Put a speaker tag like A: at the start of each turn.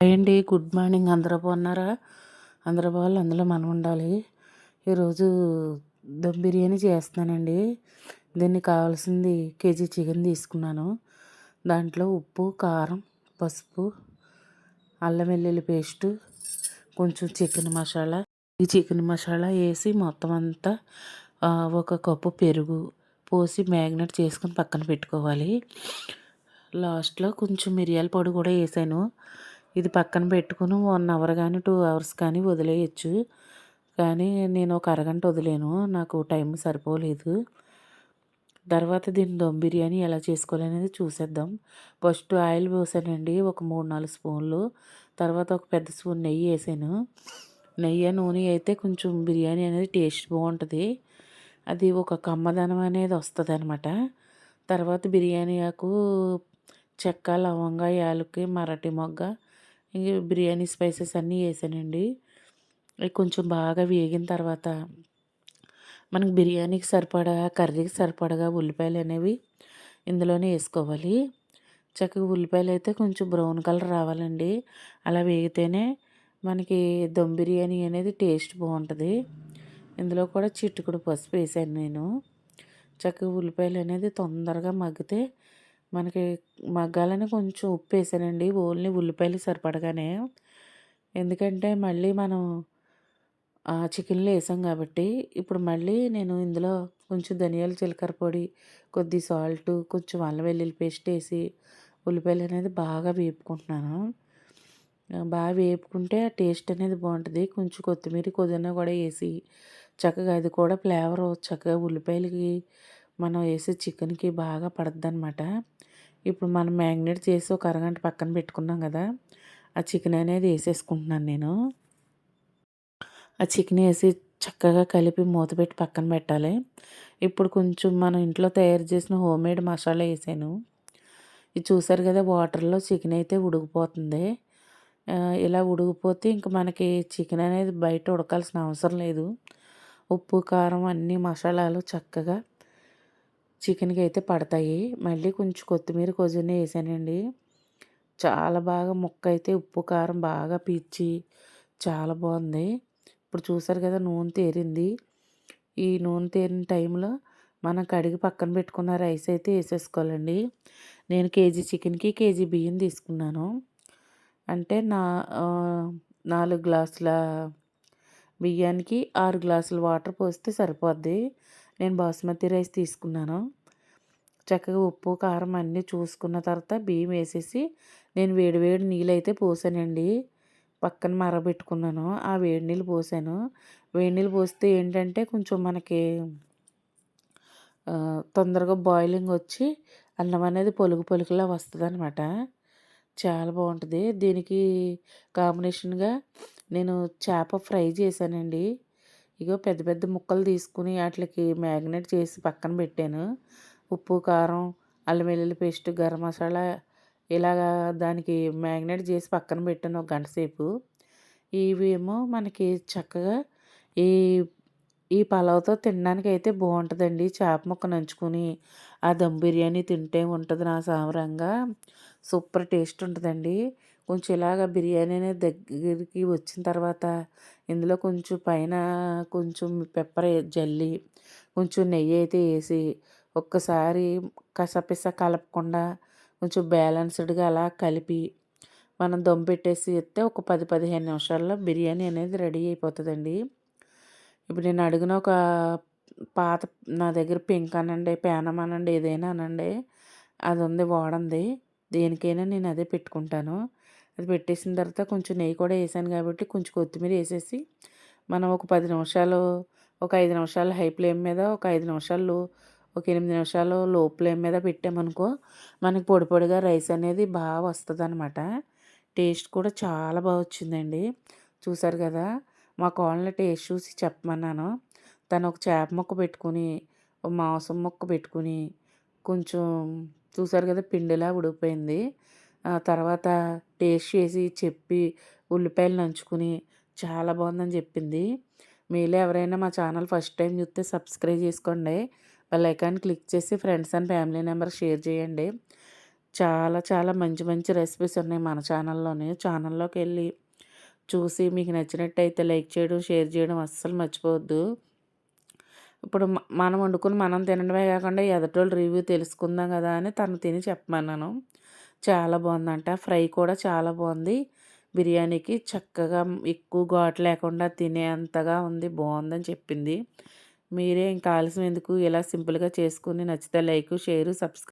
A: అండి. Good morning. అందరూ బాగున్నారా? అందరూ బాగాలి అందులో మనం ఉండాలి. ఈరోజు దమ్ బిర్యానీ చేస్తున్నానండి. దీన్ని కావాల్సింది కేజీ చికెన్ తీసుకున్నాను. దాంట్లో ఉప్పు కారం పసుపు అల్లం వెల్లుల్లి పేస్టు కొంచెం చికెన్ మసాలా. ఈ చికెన్ మసాలా వేసి మొత్తం అంతా ఒక కప్పు పెరుగు పోసి మ్యాగ్నెట్ చేసుకొని పక్కన పెట్టుకోవాలి. లాస్ట్లో కొంచెం మిరియాల పొడి కూడా వేసాను. ఇది పక్కన పెట్టుకుని వన్ అవర్ కానీ టూ అవర్స్ కానీ వదిలేయచ్చు. కానీ నేను ఒక అరగంట వదిలేను. నాకు టైం సరిపోలేదు. తర్వాత దీన్ని దమ్ బిర్యానీ ఎలా చేసుకోవాలనేది చూసేద్దాం. ఫస్ట్ ఆయిల్ పోసానండి ఒక మూడు నాలుగు స్పూన్లు. తర్వాత ఒక పెద్ద స్పూన్ నెయ్యి వేసాను. నెయ్యి నూనె అయితే కొంచెం బిర్యానీ అనేది టేస్ట్ బాగుంటుంది. అది ఒక కమ్మదనం అనేది వస్తుంది అనమాట తర్వాత బిర్యానీ ఆకు చెక్క లవంగా యాలకి మరటి మొగ్గ ఇంక బిర్యానీ స్పైసెస్ అన్నీ వేసానండి. అవి కొంచెం బాగా వేగిన తర్వాత మనకి బిర్యానీకి సరిపడా కర్రీకి సరిపడగా ఉల్లిపాయలు అనేవి ఇందులోనే వేసుకోవాలి. చక్కగా ఉల్లిపాయలు అయితే కొంచెం బ్రౌన్ కలర్ రావాలండి. అలా వేగితేనే మనకి దమ్ బిర్యానీ అనేది టేస్ట్ బాగుంటుంది. ఇందులో కూడా చిట్టుకుడు పసుపు వేసాను నేను. చక్కగా ఉల్లిపాయలు అనేది తొందరగా మగ్గితే మనకి మగ్గాలని కొంచెం ఉప్పు వేసానండి ఓన్లీ ఉల్లిపాయలు సరిపడగానే. ఎందుకంటే మళ్ళీ మనం చికెన్లో వేసాం కాబట్టి ఇప్పుడు మళ్ళీ నేను ఇందులో కొంచెం ధనియాల జీలకర్ర పొడి కొద్ది సాల్ట్ కొంచెం అల్లం వెల్లుల్లి పేస్ట్ వేసి ఉల్లిపాయలు అనేది బాగా వేపుకుంటున్నాను. బాగా వేపుకుంటే ఆ టేస్ట్ అనేది బాగుంటుంది. కొంచెం కొత్తిమీర కొద్దిగా కూడా వేసి చక్కగా అది కూడా ఫ్లేవర్ చక్కగా ఉల్లిపాయలకి మనం వేసే చికెన్కి బాగా పడద్దనమాట అనమాట ఇప్పుడు మనం మ్యాగ్నేట్ చేసి ఒక అరగంట పక్కన పెట్టుకున్నాం కదా ఆ చికెన్ అనేది వేసేసుకుంటున్నాను నేను. ఆ చికెన్ వేసి చక్కగా కలిపి మూత పెట్టి పక్కన పెట్టాలి. ఇప్పుడు కొంచెం మనం ఇంట్లో తయారు చేసిన హోమ్ మేడ్ మసాలా వేసాను. ఇది చూసారు కదా వాటర్లో చికెన్ అయితే ఉడికిపోతుంది. ఇలా ఉడికిపోతే ఇంక మనకి చికెన్ అనేది బయట ఉడకాల్సిన అవసరం లేదు. ఉప్పు కారం అన్ని మసాలాలు చక్కగా చికెన్కి అయితే పడతాయి. మళ్ళీ కొంచెం కొత్తిమీర కొద్దిగా వేసానండి. చాలా బాగా ముక్క అయితే ఉప్పు కారం బాగా పీల్చి చాలా బాగుంది. ఇప్పుడు చూసారు కదా నూనె తేరింది. ఈ నూనె తేరిన టైంలో మనం కడిగి పక్కన పెట్టుకున్న రైస్ అయితే వేసేసుకోవాలండి. నేను కేజీ చికెన్కి కేజీ బియ్యం తీసుకున్నాను. అంటే నా నాలుగు గ్లాసుల బియ్యానికి ఆరు గ్లాసులు వాటర్ పోస్తే సరిపోద్ది. నేను బాస్మతి రైస్ తీసుకున్నాను. చక్కగా ఉప్పు కారం అన్నీ చూసుకున్న తర్వాత బియ్యం వేసేసి నేను వేడి వేడి నీళ్ళు అయితే పోసానండి. పక్కన మరబెట్టుకున్నాను ఆ వేడి నీళ్ళు పోసాను. వేడి నీళ్ళు పోస్తే ఏంటంటే కొంచెం మనకి తొందరగా బాయిలింగ్ వచ్చి అన్నం అనేది పొలుగు పొలుగులా వస్తుంది అనమాట చాలా బాగుంటుంది. దీనికి కాంబినేషన్గా నేను చేప ఫ్రై చేశానండి. ఇగో పెద్ద పెద్ద ముక్కలు తీసుకుని వాటికి మ్యాగ్నేట్ చేసి పక్కన పెట్టాను. ఉప్పు కారం అల్లం వెల్లుల్లి పేస్ట్ గరం మసాలా ఇలాగా దానికి మ్యాగ్నేట్ చేసి పక్కన పెట్టాను ఒక గంట సేపు. ఇవేమో మనకి చక్కగా ఈ ఈ పలావ్తో తినడానికి అయితే బాగుంటుందండి. చేప ముక్క నంచుకుని ఆ దమ్ బిర్యానీ తింటే ఉంటుంది నా సామరంగా. సూపర్ టేస్ట్ ఉంటుందండి. కొంచెం ఇలాగ బిర్యానీ అనేది దగ్గరికి వచ్చిన తర్వాత ఇందులో కొంచెం పైన కొంచెం పెప్పర్ జల్లి కొంచెం నెయ్యి అయితే వేసి ఒక్కసారి కసపిస కలపకుండా కొంచెం బ్యాలెన్స్డ్గా అలా కలిపి మనం దమ్ పెట్టేసి ఎత్తే ఒక పది పదిహేను నిమిషాల్లో బిర్యానీ అనేది రెడీ అయిపోతుందండి. ఇప్పుడు నేను అడిగిన ఒక పాత నా దగ్గర పింక్ అనండి పేనం అనండి ఏదైనా అనండి అది ఉంది వాడంది. దేనికైనా నేను అదే పెట్టుకుంటాను. అది పెట్టేసిన తర్వాత కొంచెం నెయ్యి కూడా వేసాను కాబట్టి కొంచెం కొత్తిమీర వేసేసి మనం ఒక పది నిమిషాలు ఒక ఐదు నిమిషాలు హై ఫ్లేమ్ మీద ఒక ఐదు నిమిషాలు ఒక ఎనిమిది నిమిషాలు లో ఫ్లేమ్ మీద పెట్టామనుకో మనకి పొడి పొడిగా రైస్ అనేది బాగా వస్తుంది అనమాట టేస్ట్ కూడా చాలా బాగా వచ్చిందండి. చూసారు కదా మా కోళ్ళ టేస్ట్ చూసి చెప్పమన్నాను. తను ఒక చేప ముక్క పెట్టుకుని ఒక మాంసం ముక్క పెట్టుకుని కొంచెం చూసారు కదా పిండిలా ఉడికిపోయింది. తర్వాత టేస్ట్ చేసి చెప్పి ఉల్లిపాయలు నంచుకుని చాలా బాగుందని చెప్పింది. మీలో ఎవరైనా మా ఛానల్ ఫస్ట్ టైం చూస్తే సబ్స్క్రైబ్ చేసుకోండి. బెల్ ఐకాన్ క్లిక్ చేసి friends and family member share చేయండి. చాలా చాలా మంచి మంచి రెసిపీస్ ఉన్నాయి మన ఛానల్లోనే. ఛానల్లోకి వెళ్ళి చూసి మీకు నచ్చినట్టయితే లైక్ చేయడం షేర్ చేయడం అస్సలు మర్చిపోవద్దు. ఇప్పుడు మనం వండుకుని మనం తినడమే కాకుండా ఎదటోళ్ళు రివ్యూ తెలుసుకుందాం కదా అని తను తిని చెప్పమన్నాను. చాలా బాగుందంట. ఫ్రై కూడా చాలా బాగుంది. బిర్యానీకి చక్కగా ఎక్కువ ఘాటు లేకుండా తినేంతగా ఉంది. బాగుందని చెప్పింది. మీరే ఇంకా ఆలస్యం ఎందుకు? ఇలా సింపుల్గా చేసుకుని నచ్చితే లైక్ షేర్ సబ్స్క్రైబ్